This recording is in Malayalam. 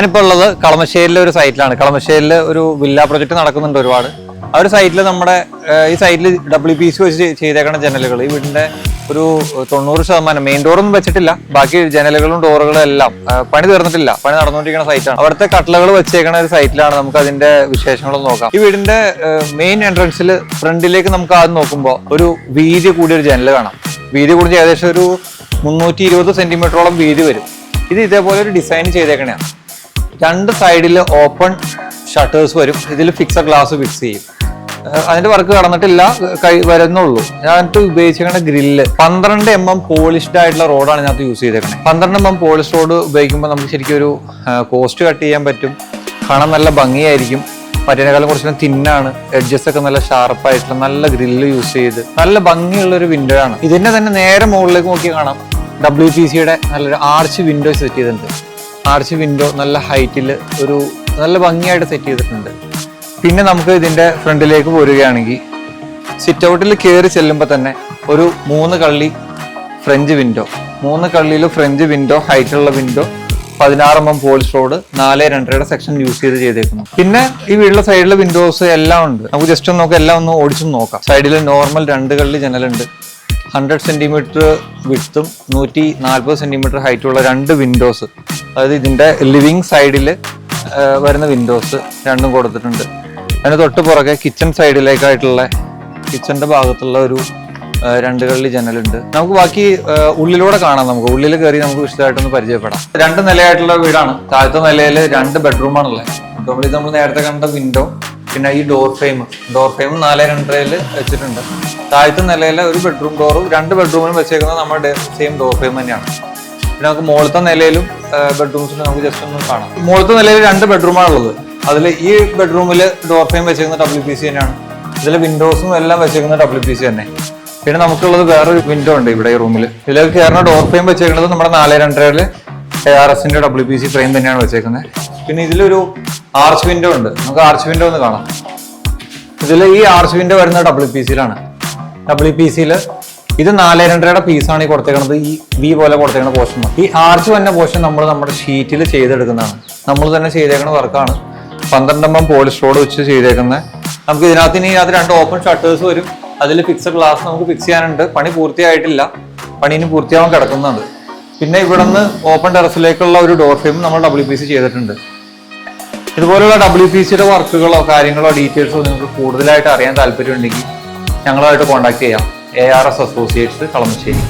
ഞാനിപ്പോൾ ഉള്ളത് കളമശ്ശേരിയിലെ ഒരു സൈറ്റിലാണ് കളമശ്ശേരിയിൽ ഒരു വില്ല പ്രൊജക്ട് നടക്കുന്നുണ്ട് ഒരുപാട്. ആ ഒരു സൈറ്റിൽ നമ്മുടെ ഈ സൈറ്റിൽ ഡബ്ല്യു പി സി വെച്ച് ചെയ്തേക്കണ ജനലുകൾ ഈ വീടിന്റെ ഒരു തൊണ്ണൂറ് ശതമാനം മെയിൻ ഡോറൊന്നും വെച്ചിട്ടില്ല. ബാക്കി ജനലുകളും ഡോറുകളും എല്ലാം പണി തീർന്നിട്ടില്ല. പണി നടന്നുകൊണ്ടിരിക്കുന്ന സൈറ്റാണ് അവിടുത്തെ കട്ടളകൾ വെച്ചേക്കണ ഒരു സൈറ്റിലാണ് നമുക്ക് അതിന്റെ വിശേഷങ്ങളൊന്നും നോക്കാം. ഈ വീടിന്റെ മെയിൻ എൻട്രൻസിൽ ഫ്രണ്ടിലേക്ക് നമുക്ക് ആദ്യം നോക്കുമ്പോൾ ഒരു വീതി കൂടിയ ഒരു ജനൽ കാണാം. വീതി കൂടിയ ഏകദേശം ഒരു മുന്നൂറ്റി ഇരുപത് സെന്റിമീറ്ററോളം വീതി വരും. ഇത് ഇതേപോലെ ഒരു ഡിസൈൻ ചെയ്തേക്കണെയാണ്. രണ്ട് സൈഡിൽ ഓപ്പൺ ഷട്ടേഴ്സ് വരും. ഇതിൽ ഫിക്സഡ് ഗ്ലാസ് ഫിക്സ് ചെയ്യും. അതിന്റെ വർക്ക് കടന്നിട്ടില്ല കൈ വരുന്നുള്ളൂ. ഞാൻ ഉപയോഗിച്ചിരിക്കുന്ന ഗ്രില്ല് പന്ത്രണ്ട് എം എം പോളിഷ്ഡ് ആയിട്ടുള്ള റോഡാണ് ഞാൻ യൂസ് ചെയ്തേക്കുന്നത് പന്ത്രണ്ട് എം എം പോളിഷ് റോഡ് ഉപയോഗിക്കുമ്പോൾ നമുക്ക് ശരിക്കും ഒരു കോസ്റ്റ് കട്ട് ചെയ്യാൻ പറ്റും. കാണാൻ നല്ല ഭംഗിയായിരിക്കും. മറ്റേനേക്കാളും കുറച്ചുകൂടെ തിന്നാണ്. എഡ്ജസ് ഒക്കെ നല്ല ഷാർപ്പായിട്ടുള്ള നല്ല ഗ്രില്ല് യൂസ് ചെയ്ത് നല്ല ഭംഗിയുള്ള ഒരു വിൻഡോ ആണ്. ഇതിന്റെ തന്നെ നേരെ മുകളിലേക്ക് നോക്കി കാണാം. ഡബ്ല്യു പി സിയുടെ നല്ലൊരു ആർച്ച് വിൻഡോ സെറ്റ് ചെയ്തിട്ടുണ്ട്. ആർച്ച് വിൻഡോ നല്ല ഹൈറ്റിൽ ഒരു നല്ല ഭംഗിയായിട്ട് സെറ്റ് ചെയ്തിട്ടുണ്ട്. പിന്നെ നമുക്ക് ഇതിന്റെ ഫ്രണ്ടിലേക്ക് പോരുകയാണെങ്കിൽ സിറ്റ് ഔട്ടിൽ കയറി ചെല്ലുമ്പോൾ തന്നെ ഒരു മൂന്ന് കള്ളി ഫ്രഞ്ച് വിൻഡോ മൂന്ന് കള്ളിയിൽ ഫ്രഞ്ച് വിൻഡോ ഹൈറ്റുള്ള വിൻഡോ പതിനാറ് എം എം പോളിഷ് റോഡ് നാല് രണ്ടരയുടെ സെക്ഷൻ യൂസ് ചെയ്ത് ചെയ്തേക്കുന്നു. പിന്നെ ഈ വീട്ടിലെ സൈഡിലെ വിൻഡോസ് എല്ലാം ഉണ്ട്. നമുക്ക് ജസ്റ്റ് ഒന്ന് നോക്കാം. എല്ലാം ഒന്ന് ഓടിച്ചു നോക്കാം. സൈഡിൽ നോർമൽ രണ്ട് കള്ളി ജനലുണ്ട്. ഹൺഡ്രഡ് സെന്റിമീറ്റർ വിട്ടും നൂറ്റി നാൽപ്പത് സെന്റിമീറ്റർ ഹൈറ്റുള്ള രണ്ട് വിൻഡോസ് അതായത് ഇതിന്റെ ലിവിങ് സൈഡിൽ വരുന്ന വിൻഡോസ് രണ്ടും കൊടുത്തിട്ടുണ്ട്. അതിന് തൊട്ട് പുറകെ കിച്ചൺ സൈഡിലേക്കായിട്ടുള്ള കിച്ചന്റെ ഭാഗത്തുള്ള ഒരു രണ്ട് കളി ജനലുണ്ട് നമുക്ക് ബാക്കി ഉള്ളിലൂടെ കാണാം നമുക്ക്. ഉള്ളിൽ കയറി നമുക്ക് വിശദമായിട്ടൊന്ന് പരിചയപ്പെടാം. രണ്ട് നിലയായിട്ടുള്ള വീടാണ്. താഴത്തെ നിലയിൽ രണ്ട് ബെഡ്റൂമാണുള്ളത് ഇത് നമ്മൾ നേരത്തെ കണ്ട വിൻഡോ പിന്നെ ഈ ഡോർ ഫ്രെയിം ഡോർ ഫ്രെയിം നാല് രണ്ടരയിൽ വെച്ചിട്ടുണ്ട്. താഴത്തെ നിലയിലെ ഒരു ബെഡ്റൂം ഡോറും രണ്ട് ബെഡ്റൂമിലും വെച്ചേക്കുന്നത് നമ്മുടെ സെയിം ഡോർ ഫ്രെയിം തന്നെയാണ്. പിന്നെ നമുക്ക് മുകളിലത്തെ നിലയിലും ബെഡ്റൂംസിൽ നമുക്ക് ജസ്റ്റ് ഒന്ന് കാണാം. മുകളിലത്തെ നിലയിൽ രണ്ട് ബെഡ്റൂമാണ് ഉള്ളത്. അതിൽ ഈ ബെഡ്റൂമിൽ ഡോർ ഫ്രെയിം വെച്ചേക്കുന്നത് ഡബ്ല്യു പി സി തന്നെയാണ് ഇതിൽ വിൻഡോസും എല്ലാം വെച്ചേക്കുന്നത് ഡബ്ല്യു പി സി തന്നെ. പിന്നെ നമുക്കുള്ളത് വേറൊരു വിൻഡോ ഉണ്ട് ഇവിടെ ഈ റൂമിൽ ഇതിലേക്ക് കയറുന്ന ഡോർ ഫ്രെയിം വെച്ചേക്കുന്നത് നമ്മുടെ നാല് രണ്ടരയിൽ എ ആർ എസിന്റെ ഡബ്ല്യു പി സി ഫ്രെയിം തന്നെയാണ് വെച്ചേക്കുന്നത്. പിന്നെ ഇതിലൊരു ആർച്ച് വിൻഡോ ഉണ്ട്. നമുക്ക് ആർച്ച് വിൻഡോ ഒന്ന് കാണാം. ഇതിൽ ഈ ആർച്ച് വിൻഡോ വരുന്ന ഡബിൾ പി സിയിലാണ് ഡബിൾ പി സിയിൽ ഇത് നാല് രണ്ടരയുടെ പീസാണ് ഈ കൊടുത്തേക്കുന്നത് ഈ വി പോലെ കൊടുത്തേക്കുന്ന പോർഷൻ ഈ ആർച്ച് വന്ന പോർഷൻ നമ്മൾ നമ്മുടെ ഷീറ്റിൽ ചെയ്തെടുക്കുന്നതാണ്. നമ്മൾ തന്നെ ചെയ്തേക്കുന്ന വർക്കാണ് പന്ത്രണ്ട് എം എം പോളിഷ് റോഡ് വെച്ച് ചെയ്തേക്കുന്നത് നമുക്ക് ഇതിനകത്ത് ഇനി അത് രണ്ട് ഓപ്പൺ ഷട്ടേഴ്സ് വരും. അതിൽ ഫിക്സഡ് ഗ്ലാസ് നമുക്ക് ഫിക്സ് ചെയ്യാനുണ്ട്. പണി പൂർത്തിയായിട്ടില്ല. പണി ഇനി പൂർത്തിയാവാൻ കിടക്കുന്നുണ്ട്. പിന്നെ ഇവിടെ നിന്ന് ഓപ്പൺ ടെറസിലേക്കുള്ള ഒരു ഡോർ ഫ്രെയിം നമ്മൾ ഡബ്ല്യു പി സി ചെയ്തിട്ടുണ്ട്. ഇതുപോലുള്ള ഡബ്ല്യു പി സിയുടെ വർക്കുകളോ കാര്യങ്ങളോ ഡീറ്റെയിൽസോ നിങ്ങൾക്ക് കൂടുതലായിട്ട് അറിയാൻ താല്പര്യമുണ്ടെങ്കിൽ ഞങ്ങളുമായിട്ട് കോൺടാക്ട് ചെയ്യാം. A R S associates Kalamassery.